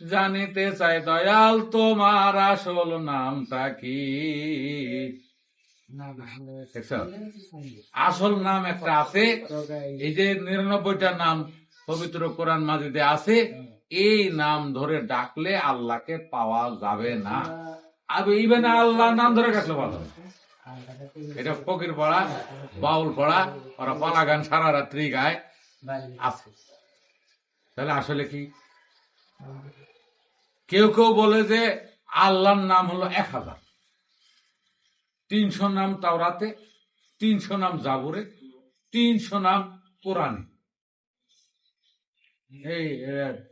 জানিতে চাই দয়াল তোমার আসল নামটা কি? আসল নাম একটা আছে। এই যে নিরানব্বইটা নাম পবিত্র কোরআন মাজিদে আছে এই নাম ধরে ডাকলে আল্লাহকে পাওয়া যাবে না। আর ইভেন আল্লাহ নাম ধরে ডাকলে ভালো। এটা ফকির পড়া বাউল পড়া ওরা পালা গান সারা রাত্রি গায় আছে। তাহলে আসলে কি? কেউ কেউ বলে যে আল্লাহর নাম হলো এক হাজার। তিনশো নাম তাওরাতে, তিনশো নাম জাবুরে, তিনশো নাম কোরআনে। এই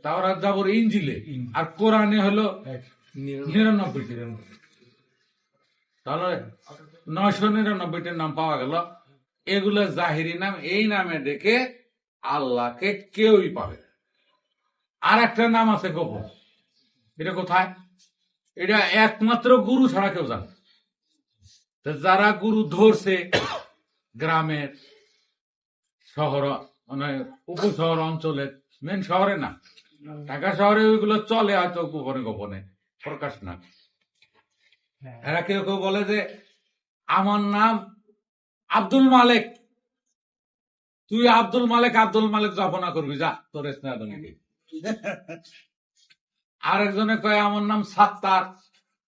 তাওরাত, জাবুর ইঞ্জিলে আর কোরআনে হলো নিরানব্বইটি তাহলে নয়শো নিরানব্বইটির নাম পাওয়া গেল। এগুলো জাহিরি নাম, এই নামে ডেকে আল্লাহকে কেউই পাবে। আর একটা নাম আছে গোপন এটা কোথায়? এটা একমাত্র গুরু ছাড়া কেউ জানে যারা গুরু ধরছে গ্রামের শহর মানে উপশহর অঞ্চলের মেন শহরে না ঢাকা শহরে ওইগুলো চলে হয়তো গোপনে গোপনে প্রকাশ না। এরা কেউ কেউ বলে যে আমার নাম আব্দুল মালেক। তুই আব্দুল মালেক আব্দুল মালেক জপনা করবি যা তোর আরেকজনে কয়, আমার নাম সাত্তার।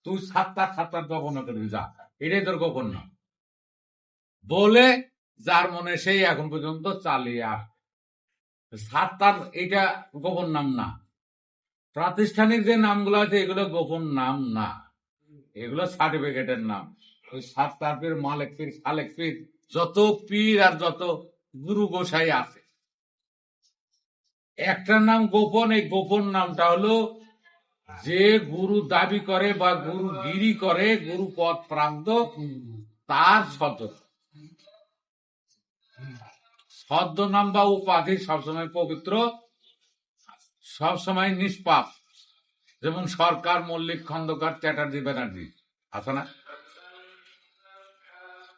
তুই সাত্তার সাত্তার করবি, যা। এটাই তোর গোপন নাম। বলে যার মনে সেই এখন পর্যন্ত চালিয়ে আস। সাত্তার এটা গোপন নাম না। প্রাতিষ্ঠানিক যে নামগুলো আছে, এগুলো গোপন নাম না। এগুলো সার্টিফিকেটের নাম। ওই সাত্তার পীর, মালিক পীর, সালেক পীর, যত পীর আর যত গুরু গোসাই আছে একটা নাম গোপন, এই গোপন নামটা হলো যে গুরু দাবি করে বা গুরু গিরি করে, গুরু পদ প্রান্ত তার ছদ্ম নাম বা উপাধি সবসময় পবিত্র, সবসময় নিষ্পাপ। যেমন সরকার, মল্লিক, খন্দকার, চ্যাটার্জি, ব্যানার্জি, আছে না?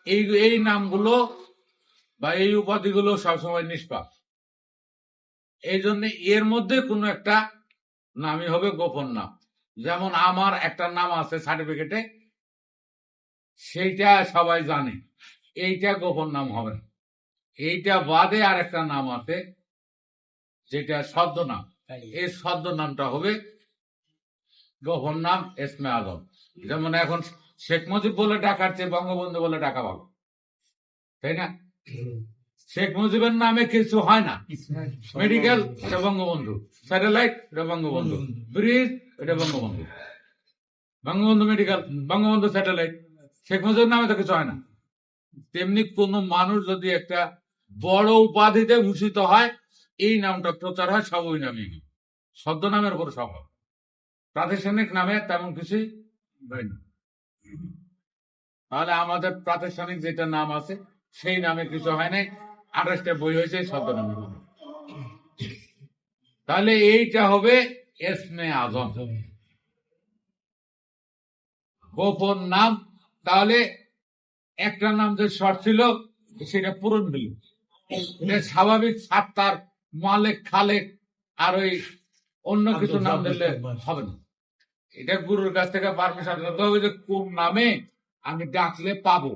এই এই নামগুলো বা এই উপাধিগুলো সবসময় নিষ্পাপ। এই জন্য এর মধ্যে কোনো একটা নামই হবে গোপন নাম। যেমন আমার একটা নাম আছে সার্টিফিকেটে সেইটা সবাই জানে। এইটা গোপন নাম হবে এইটা বাদে আর একটা নাম আছে যেটা সদ্য নাম। এই সদ্য নামটা হবে গোপন নাম এসমে আজম যেমন এখন শেখ মুজিব বলে ডাকার চেয়ে বঙ্গবন্ধু বলে ডাকা ভালো। তাই না? শেখ মুজিবের নামে কিছু হয় না। মেডিকেল এটা বঙ্গবন্ধু স্যাটেলাইট এটা বঙ্গবন্ধু ব্রিজ এটা বঙ্গবন্ধু বঙ্গবন্ধু মেডিকেল বঙ্গবন্ধু স্যাটেলাইট শেখ মুজিবের নামে তো কিছু হয় না। তেমনি কোন মানুষ যদি একটা বড় উপাধিতে ভূষিত হয়, এই নামটা প্রচার হয় সব ওই নামে শব্দ নামের উপর সব। প্রাতিষ্ঠানিক নামে তেমন কিছুই হয়নি তাহলে আমাদের প্রাতিষ্ঠানিক যেটা নাম আছে, সেই নামে কিছু হয় নাই। আঠাশটা বই হয়েছে নামে তাহলে এইটা হবে এসমে আজম। গোপন নাম তাহলে একটা নাম যে শর্ট ছিল সেটা পূরণ হল। এটা স্বাভাবিক সাত্তার মালেক খালেক আর ওই অন্য কিছু নাম দিলে হবে না। এটা গুরুর কাছ থেকে পারমিশন। নিতে হবে যে কোন নামে আমি ডাকলে পাবো।